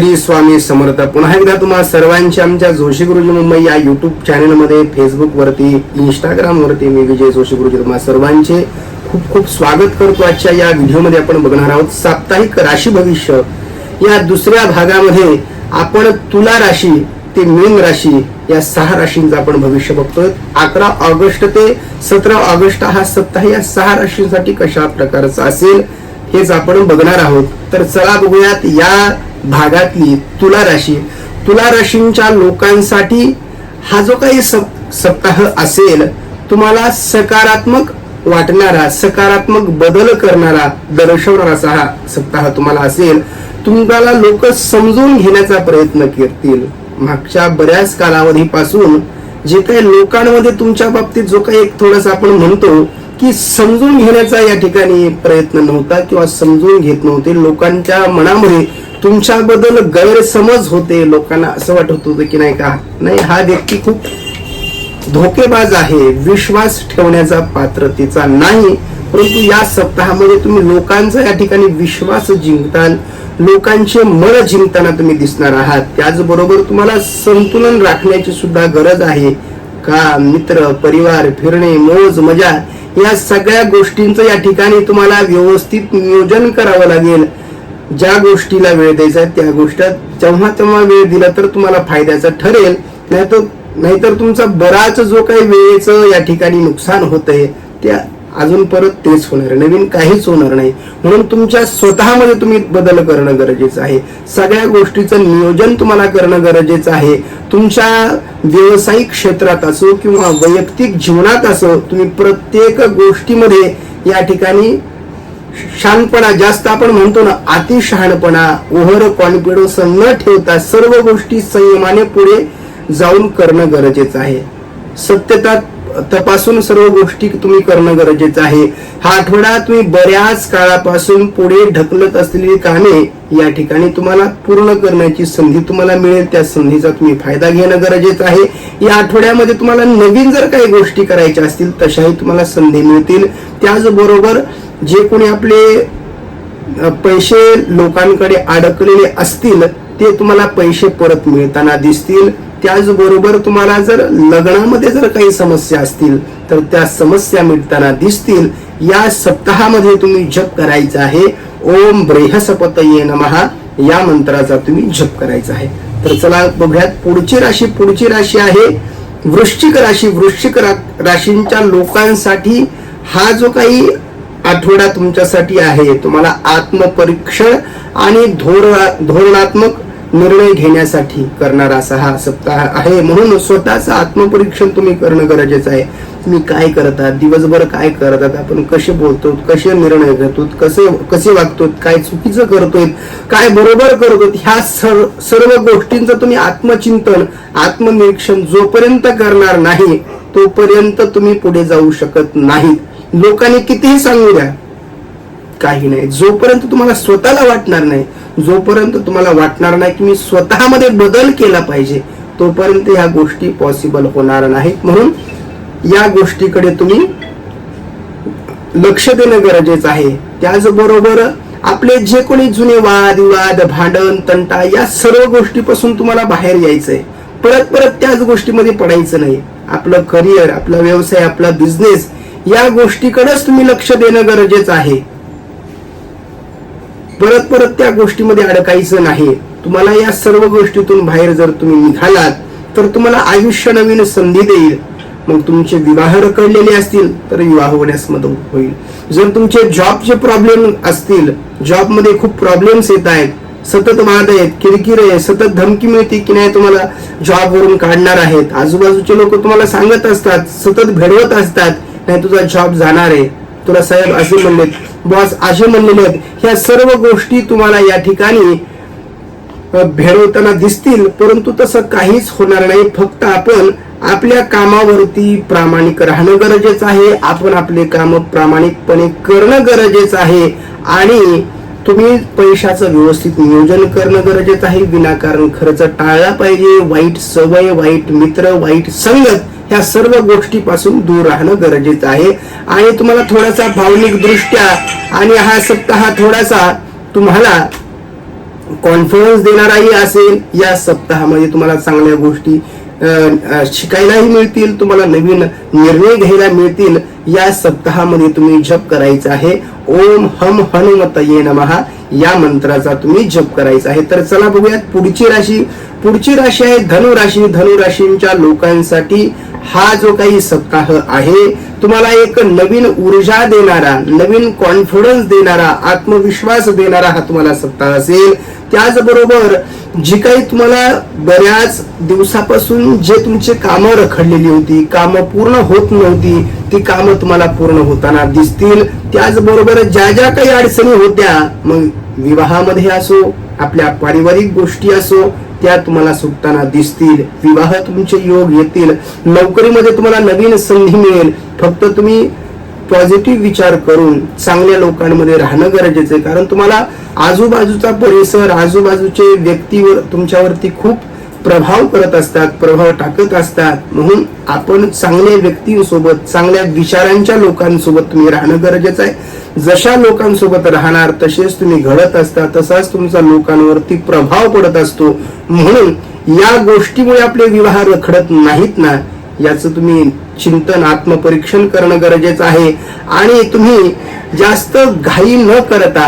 श्री स्वामी समर्थ. पुन्हा एकदा तुम्हा सर्वांच्या आमच्या जोशी गुरुजी मुंबई या युट्यूब चॅनलमध्ये फेसबुक वरती इंस्टाग्राम वरती मी विजय जोशी गुरुजी तुम्हा सर्वांचे खूप खूप स्वागत करतो. आजच्या या व्हिडिओमध्ये आपण बघणार आहोत साप्ताहिक राशी भविष्य. या दुसऱ्या भागामध्ये आपण तुला राशी ते मीन राशी या सहा राशींचं आपण भविष्य बघतोय. अकरा ऑगस्ट ते सतरा ऑगस्ट हा सप्ताह या सहा राशींसाठी कशा प्रकारचा असेल हेच आपण बघणार आहोत. तर चला बघूयात या भागातली तुला राशी तुला राशींच्या लोकांसाठी हा जो काही सप- सप्ताह असेल तुम्हाला सकारात्मक वाटणारा सकारात्मक बदल करणारा दर्शवणारा असा हा सप्ताह तुम्हाला असेल तुम्हाला लोक समजून घेण्याचा प्रयत्न करतील. मागच्या बऱ्याच कालावधीपासून जे काही लोकांमध्ये तुमच्या बाबतीत जो काही एक थोडासा आपण म्हणतो की समजून घेण्याचा या ठिकाणी प्रयत्न नव्हता किंवा समजून घेत नव्हते. लोकांच्या मनामध्ये तुमच्याबद्दल गैरसमज होते लोकांना असं वाटत होतं की नाही का? नाही हा व्यक्ती खूप धोकेबाज आहे विश्वास ठेवण्याचा पात्रतेचा नाही. परंतु या सप्ताहामध्ये तुम्ही लोकांचा या ठिकाणी विश्वास जिंकताल लोकांचे मन जिंकताना तुम्ही दिसणार आहात. त्याचबरोबर तुम्हाला संतुलन राखण्याची सुद्धा गरज आहे. का मित्र परिवार फिरणे मोज मजा या सगळ्या गोष्टींचं या ठिकाणी तुम्हाला व्यवस्थित नियोजन करावं लागेल. ज्या गोष्टीला वेळ द्यायचा आहे त्या गोष्टीत जेव्हा तेव्हा वेळ दिला तर तुम्हाला फायद्याचं ठरेल. नाहीतर नाहीतर तुमचा बराच जो काही वेळेचं या ठिकाणी नुकसान होतंय त्या अजून परत तेच होणार. नवीन काहीच होणार नाही. म्हणून तुमच्या स्वतःमध्ये तुम्ही बदल करणं गरजेचं आहे. सगळ्या गोष्टीचं नियोजन तुम्हाला करणं गरजेचं आहे. तुमच्या व्यावसायिक क्षेत्रात असो किंवा वैयक्तिक जीवनात असो तुम्ही प्रत्येक गोष्टीमध्ये या ठिकाणी शहाणपणा जास्त आपण म्हणतो ना अति शहाणपणा ओव्हर कॉन्फिडन्स न ठेवता सर्व गोष्टी संयमाने पुढे जाऊन करणं गरजेचं आहे. सत्यता तपासून सर्व गोष्टी तुम्ही करणं गरजेचं आहे. हा आठवडा तुम्ही बऱ्याच काळापासून पुढे ढकलत असलेली कामे या ठिकाणी तुम्हाला पूर्ण करण्याची संधी तुम्हाला मिळेल. त्या संधीचा तुम्ही फायदा घेणं गरजेचं आहे. या आठवड्यामध्ये तुम्हाला नवीन जर काही गोष्टी करायच्या असतील तशाही तुम्हाला संधी मिळतील. त्याचबरोबर जे कोणी आपले पैसे लोकांकडे अडकलेले असतील ते तुम्हाला पैसे परत मिळताना दिसतील. त्याचबरोबर तुम्हाला जर लग्नामध्ये जर काही समस्या असतील तर त्या समस्या मिटताना दिसतील. या सप्ताहामध्ये तुम्ही जप करायचा आहे. ओम ब्रेहसपतये नमहा या मंत्राचा तुम्ही जप करायचा आहे. तर चला बघूयात पुढची राशी पुढची राशी आहे. वृश्चिक राशी वृश्चिक राशींच्या लोकांसाठी हा जो काही आठवडा तुमच्यासाठी आहे. तुम्हाला आत्मपरीक्षण आणि धोर धोरणात्मक निर्णय घेण्यासाठी करणारा असा हा सप्ताह आहे. म्हणून स्वतःचं आत्मपरीक्षण तुम्ही करणं गरजेचं आहे. तुम्ही काय करतात दिवसभर काय करतात आपण कसे बोलतो कसे निर्णय घेतो कसे कसे वागतो काय चुकीचं करतोय काय बरोबर करतो ह्या सर्व गोष्टींचं तुम्ही आत्मचिंतन आत्मनिरीक्षण जोपर्यंत करणार नाही तोपर्यंत तुम्ही पुढे जाऊ शकत नाही लोकांनी कितीही सांगू द्या काही नाही. जोपर्यंत तुम्हाला स्वतःला वाटणार नाही जोपर्यंत तुम्हाला वाटणार नाही की मी स्वतःमध्ये बदल केला पाहिजे तोपर्यंत ह्या गोष्टी पॉसिबल होणार नाहीत. म्हणून या गोष्टीकडे तुम्ही लक्ष देणं गरजेचं आहे. त्याचबरोबर आपले जे कोणी जुने वाद विवाद भांडण तंटा या सर्व गोष्टीपासून तुम्हाला बाहेर यायचंय. परत परत त्याच गोष्टीमध्ये पडायचं नाही. आपलं करिअर आपला व्यवसाय आपला बिझनेस या गोष्टीकडेच तुम्ही लक्ष देणं गरजेचं आहे. परत परत त्या गोष्टीमध्ये अडकायचं नाही. तुम्हाला या सर्व गोष्टीतून बाहेर जर तुम्ही निघालात तर तुम्हाला आयुष्य नवीन संधी देईल. मग तुमचे विवाह रखडलेले असतील तर विवाह होण्यास मदत होईल. जर तुमचे जॉबचे प्रॉब्लेम असतील जॉबमध्ये खूप प्रॉब्लेम्स येत आहेत सतत वाद आहेत किरकिर आहे सतत धमकी मिळते की नाही तुम्हाला जॉब वरून काढणार आहेत. आजूबाजूचे लोक तुम्हाला सांगत असतात सतत भेडवत असतात नाही तुझा जॉब जाणार आहे. तुला साहेब असे म्हणलेत बॉस असे म्हणलेले आहेत ह्या सर्व गोष्टी तुम्हाला या ठिकाणी भेडवताना दिसतील परंतु तसं काहीच होणार नाही. फक्त आपण आपल्या कामावरती प्रामाणिक राहणं गरजेचं आहे. आपण आपले काम प्रामाणिकपणे करणं गरजेचं आहे. आणि तुम्ही पैशाचं व्यवस्थित नियोजन करणं गरजेचं आहे. विनाकारण खर्च टाळला पाहिजे. वाईट सवय वाईट मित्र वाईट संगत ह्या सर्व गोष्टीपासून दूर राहणं गरजेचं आहे. आणि तुम्हाला थोडासा भावनिक दृष्ट्या आणि हा सप्ताह थोडासा तुम्हाला कॉन्फिडन्स देणाराही असेल. या सप्ताहामध्ये तुम्हाला चांगल्या गोष्टी शिकायलाही मिळतील तुम्हाला नवीन निर्णय घ्यायला मिळतील. या सप्ताहामध्ये तुम्ही जप करायचा आहे. ओम हम हनुमतये नमहा या मंत्राचा तुम्ही जप करायचा आहे. तर चला बघूयात पुढची राशी पुढची राशी आहे धनु राशी धनु राशींच्या लोकांसाठी हा जो काही सप्ताह आहे तुम्हाला एक नवीन ऊर्जा देणारा नवीन कॉन्फिडन्स देणारा आत्मविश्वास देणारा हा तुम्हाला सप्ताह असेल. त्याचबरोबर जी काही तुम्हाला बऱ्याच दिवसापासून जे तुमचे कामं रखडलेली होती कामं पूर्ण होत नव्हती ती कामं तुम्हाला पूर्ण होताना दिसतील. त्याचबरोबर ज्या ज्या काही अडचणी होत्या मग विवाहामध्ये असो आपल्या पारिवारिक गोष्टी असो त्या तुम्हाला सुटताना दिसतील. विवाह तुमचे योग येतील. नोकरीमध्ये तुम्हाला नवीन संधी मिळेल. फक्त तुम्ही पॉझिटिव्ह विचार करून चांगल्या लोकांमध्ये राहणं गरजेचं आहे. कारण तुम्हाला आजूबाजूचा परिसर आजूबाजूचे व्यक्तीवर तुमच्यावरती खूप प्रभाव करत असतात प्रभाव टाकत असतात. म्हणून आपण चांगल्या व्यक्तींसोबत चांगल्या विचारांच्या लोकांसोबत तुम्ही राहणं गरजेचं आहे. जशा लोकांसोबत राहणार तसेच तुम्ही घडत असता तसाच तुमचा लोकांवरती प्रभाव पडत असतो. म्हणून या गोष्टीमुळे आपले विवाह रखडत नाहीत ना याचं तुम्ही चिंतन आत्मपरीक्षण करणं गरजेचं आहे. आणि तुम्ही जास्त घाई न करता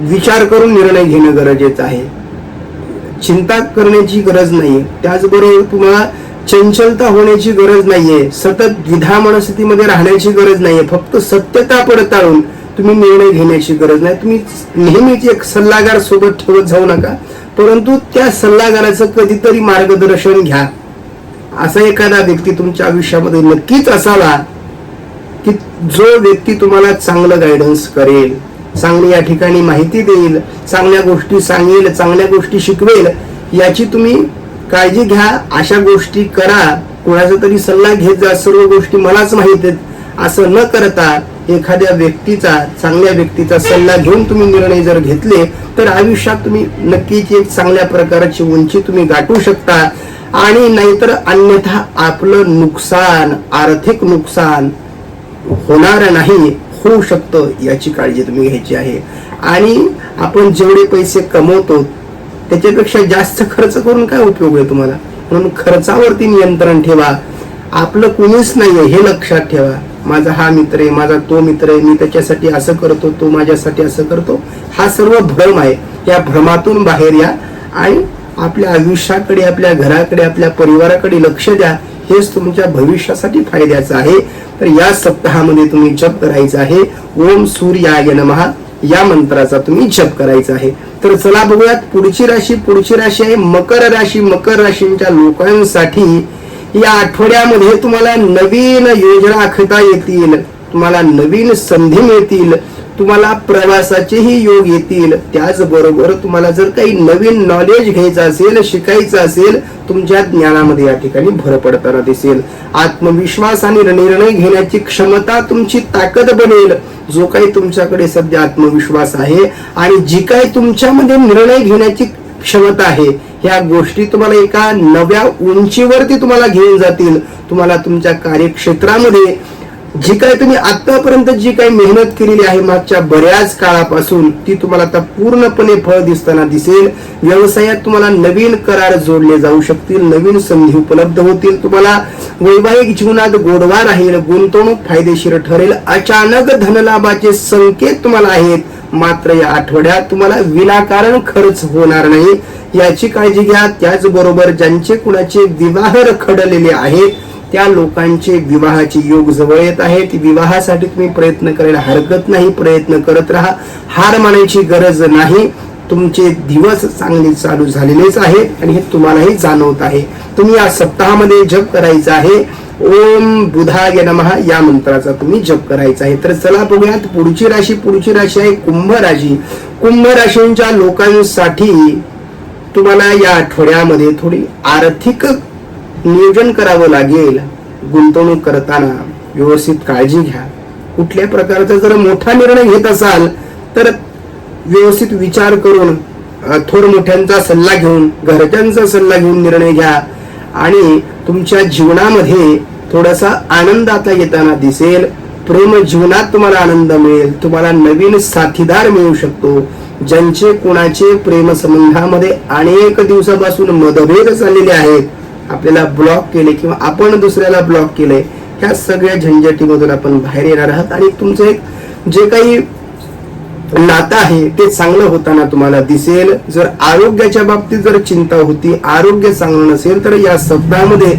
विचार करून निर्णय घेणं गरजेचं आहे. चिंता करण्याची गरज नाही त्याचबरोबर तुम्हाला चंचलता होण्याची गरज नाहीये. सतत द्विधा मनस्थितीमध्ये राहण्याची गरज नाहीये. फक्त सत्यता पडताळून तुम्ही निर्णय घेण्याची गरज नाही. तुम्ही नेहमीच एक सल्लागार सोबत ठेवत जाऊ नका. परंतु त्या सल्लागाराचं कधीतरी मार्गदर्शन घ्या. असा एखादा व्यक्ती तुमच्या आयुष्यामध्ये नक्कीच असावा की जो व्यक्ती तुम्हाला चांगलं गायडन्स करेल. चांगली या ठिकाणी माहिती देईल चांगल्या गोष्टी सांगेल चांगल्या गोष्टी शिकवेल याची तुम्ही काळजी घ्या अशा गोष्टी करा. कोणाचा तरी सल्ला घेत जा सर्व गोष्टी मलाच माहीत आहेत. असं न करता एखाद्या व्यक्तीचा चांगल्या व्यक्तीचा सल्ला घेऊन तुम्ही निर्णय जर घेतले तर आयुष्यात तुम्ही नक्कीच एक चांगल्या प्रकारची उंची तुम्ही गाठू शकता. आणि नाहीतर अन्यथा आपलं नुकसान आर्थिक नुकसान होणार नाही. होऊ शकतं याची काळजी तुम्ही घ्यायची आहे. आणि आपण जेवढे पैसे कमवतो त्याच्यापेक्षा जास्त खर्च करून काय उपयोग आहे तुम्हाला? म्हणून खर्चावरती नियंत्रण ठेवा. आपलं कुणीच नाहीये हे लक्षात ठेवा. माझा हा मित्र आहे माझा तो मित्र आहे मी त्याच्यासाठी असं करतो तो माझ्यासाठी असं करतो. हा सर्व भ्रम आहे. या भ्रमातून बाहेर या आणि आपल्या आयुष्याकडे आपल्या घराकडे आपल्या परिवाराकडे लक्ष द्या. हेच तुमच्या भविष्यासाठी फायद्याचं आहे. तर या सप्ताहामध्ये तुम्ही जप करायचं आहे. ओम सूर्याय नमहा या मंत्राचा तुम्ही जप करायचा आहे. तर चला बघूयात पुढची राशी पुढची राशी आहे. मकर राशी मकर राशींच्या लोकांसाठी या आठवड्यामध्ये तुम्हाला नवीन योजना आखता येतील. तुम्हाला नवीन संधी मिळतील. तुम्हाला प्रवासाचेही योग येतील. त्याचबरोबर तुम्हाला जर काही नवीन नॉलेज घ्यायचं असेल शिकायचं असेल तुमच्या ज्ञानामध्ये या ठिकाणी भर पडताना दिसेल. आत्मविश्वास आणि निर्णय घेण्याची क्षमता तुमची ताकद बनेल. जो काही तुमच्याकडे सध्या आत्मविश्वास आहे आणि जी काही तुमच्यामध्ये निर्णय घेण्याची क्षमता आहे ह्या गोष्टी तुम्हाला एका नव्या उंचीवरती तुम्हाला घेऊन जातील. तुम्हाला तुमच्या कार्यक्षेत्रामध्ये जी काय तुम्ही आतापर्यंत जी काही मेहनत केलेली आहे मागच्या बऱ्याच काळापासून ती तुम्हाला आता पूर्णपणे फळ दिसताना दिसेल. व्यवसायात तुम्हाला नवीन करार जोडले जाऊ शकतील नवीन संधी उपलब्ध होतील. तुम्हाला वैवाहिक जीवनात गोडवा राहील गुंतवणूक फायदेशीर ठरेल. अचानक धनलाभाचे संकेत तुम्हाला आहेत. मात्र या आठवड्यात तुम्हाला विनाकारण खर्च होणार नाही. याची काळजी घ्या. त्याचबरोबर ज्यांचे कुणाचे विवाह रखडलेले आहेत त्या लोकांचे विवाहाचे योग जवळ येत आहेत विवाहासाठी तुम्ही प्रयत्न करायला हरकत नाही. प्रयत्न करत राहा. हार मानायची गरज नाही. तुमचे दिवस चांगले चालू झालेलेच आहेत आणि हे तुम्हालाही जाणवत आहे. तुम्ही या सप्ताहामध्ये जप करायचा आहे. ओम बुधाय नमहा या मंत्राचा तुम्ही जप करायचा आहे. तर चला बघूयात पुढची राशी. पुढची राशी आहे कुंभ राशी. कुंभ राशींच्या लोकांसाठी तुम्हाला या आठवड्यामध्ये थोडी आर्थिक नियोजन करावं लागेल. गुंतवणूक करताना व्यवस्थित काळजी घ्या. कुठल्या प्रकारचा जर मोठा निर्णय घेत असाल तर व्यवस्थित विचार करून थोर मोठ्यांचा सल्ला घेऊन घरच्यांचा सल्ला घेऊन निर्णय घ्या. आणि तुमच्या जीवनामध्ये थोडासा आनंद आता येताना दिसेल. प्रेम जीवनात तुम्हाला आनंद मिळेल. तुम्हाला नवीन साथीदार मिळू शकतो. ज्यांचे कुणाचे प्रेम संबंधामध्ये अनेक दिवसापासून मतभेद चाललेले आहेत. आपल्याला ब्लॉक केले किंवा आपण दुसऱ्याला ब्लॉक केले ह्या सगळ्या झंझटीमधून आपण बाहेर येणार आहात. आणि तुमचं एक जे काही नातं आहे ते चांगलं होताना तुम्हाला दिसेल. जर आरोग्याच्या बाबतीत जर चिंता होती आरोग्य चांगलं नसेल तर या सप्ताहामध्ये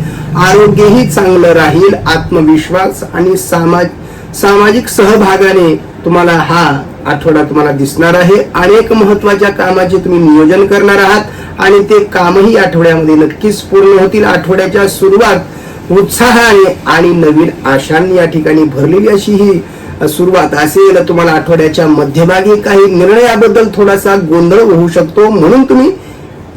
आरोग्यही चांगलं राहील. आत्मविश्वास आणि सामाज सामाजिक सहभागाने तुम्हाला हा आठवडा तुम्हाला दिसणार आहे. अनेक महत्त्वाच्या कामाचे तुम्ही नियोजन करणार आहात. आणि ते कामही आठवड्यामध्ये नक्कीच पूर्ण होतील. आठवड्याच्या सुरुवात उत्साहाने आणि नवीन आशांनी या ठिकाणी भरलेली अशी ही सुरुवात. असेल तुम्हाला आठवड्याच्या मध्यभागी काही निर्णयाबद्दल थोडासा गोंधळ होऊ शकतो. म्हणून तुम्ही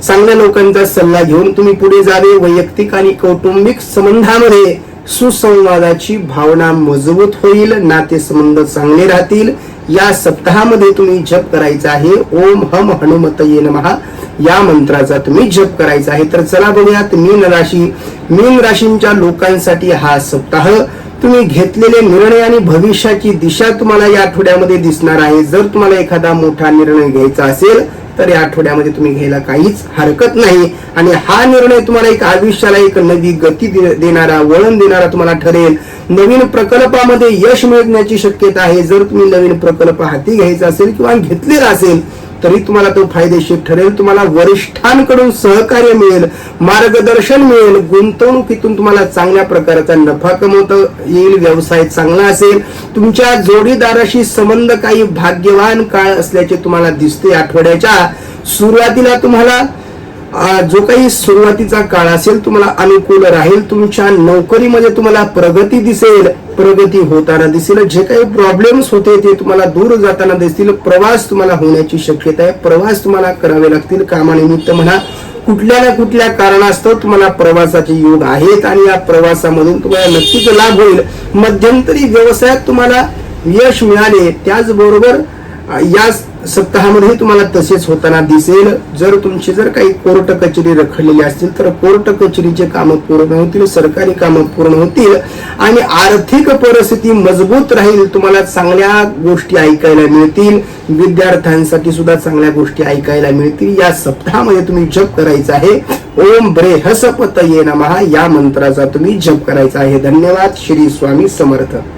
चांगल्या लोकांचा सल्ला घेऊन तुम्ही पुढे जावे. वैयक्तिक आणि कौटुंबिक संबंधामध्ये सुसंवादाची भावना मजबूत होईल. नातेसंबंध चांगले राहतील. या सप्ताहामध्ये तुम्ही जप करायचा आहे. ओम हम हनुमतये नमहा या मंत्राचा तुम्ही जप करायचा आहे. तर चला बघूयात मीन राशी. मीन राशींच्या लोकांसाठी हा सप्ताह तुम्ही घेतलेले निर्णय आणि भविष्याची दिशा तुम्हाला या आठवड्यामध्ये दिसणार आहे. जर तुम्हाला एखादा मोठा निर्णय घ्यायचा असेल तर या आठवड्यामध्ये तुम्ही घ्यायला काहीच हरकत नाही. आणि हा निर्णय तुम्हाला एक आयुष्याला एक नवी गती देणारा वळण देणारा तुम्हाला ठरेल. नवीन प्रकल्पामध्ये यश मिळण्याची शक्यता आहे. जर तुम्ही नवीन प्रकल्प हाती घ्यायचा असेल किंवा घेतलेला असेल तरी तुम्हाला तो फायदेशीर ठरेल. तुम्हाला वरिष्ठांकडून सहकार्य मिळेल मार्गदर्शन मिळेल. गुंतवणुकीतून तुम्हाला चांगल्या प्रकारचा नफा कमवता येईल व्यवसाय चांगला असेल. तुमच्या जोडीदाराशी संबंध काही भाग्यवान काळ असल्याचे तुम्हाला दिसते आठवड्याच्या सुरुवातीला तुम्हाला जो काही सुरुवातीचा काळ असेल तुम्हाला अनुकूल राहील. तुमच्या नोकरीमध्ये तुम्हाला प्रगती दिसेल. प्रगती होताना दिसेल. जे काही प्रॉब्लेम्स होते ते तुम्हाला दूर जाताना दिसतील. प्रवास तुम्हाला होण्याची शक्यता आहे. प्रवास तुम्हाला करावे लागतील. कामानिमित्त म्हणा. कुठल्या ना कुठल्या कारणास्तव तुम्हाला प्रवासाचे योग आहेत आणि या प्रवासामधून तुम्हाला नक्कीच लाभ होईल. मध्यंतरी व्यवसायात तुम्हाला यश मिळाले. त्याचबरोबर या सप्ताहामध्ये तुम्हाला तसेच होताना दिसेल. जर तुमची जर काही कोर्ट कचेरी रखडलेली असतील तर कोर्ट कचेरीचे कामं पूर्ण होतील सरकारी कामं पूर्ण होतील आणि आर्थिक परिस्थिती मजबूत राहील तुम्हाला चांगल्या गोष्टी ऐकायला मिळतील. विद्यार्थ्यांसाठी सुद्धा चांगल्या गोष्टी ऐकायला मिळतील. या सप्ताहामध्ये तुम्ही जप करायचा आहे. ओम बरे हसपत ये नमहा या मंत्राचा तुम्ही जप करायचा आहे. धन्यवाद. श्री स्वामी समर्थ.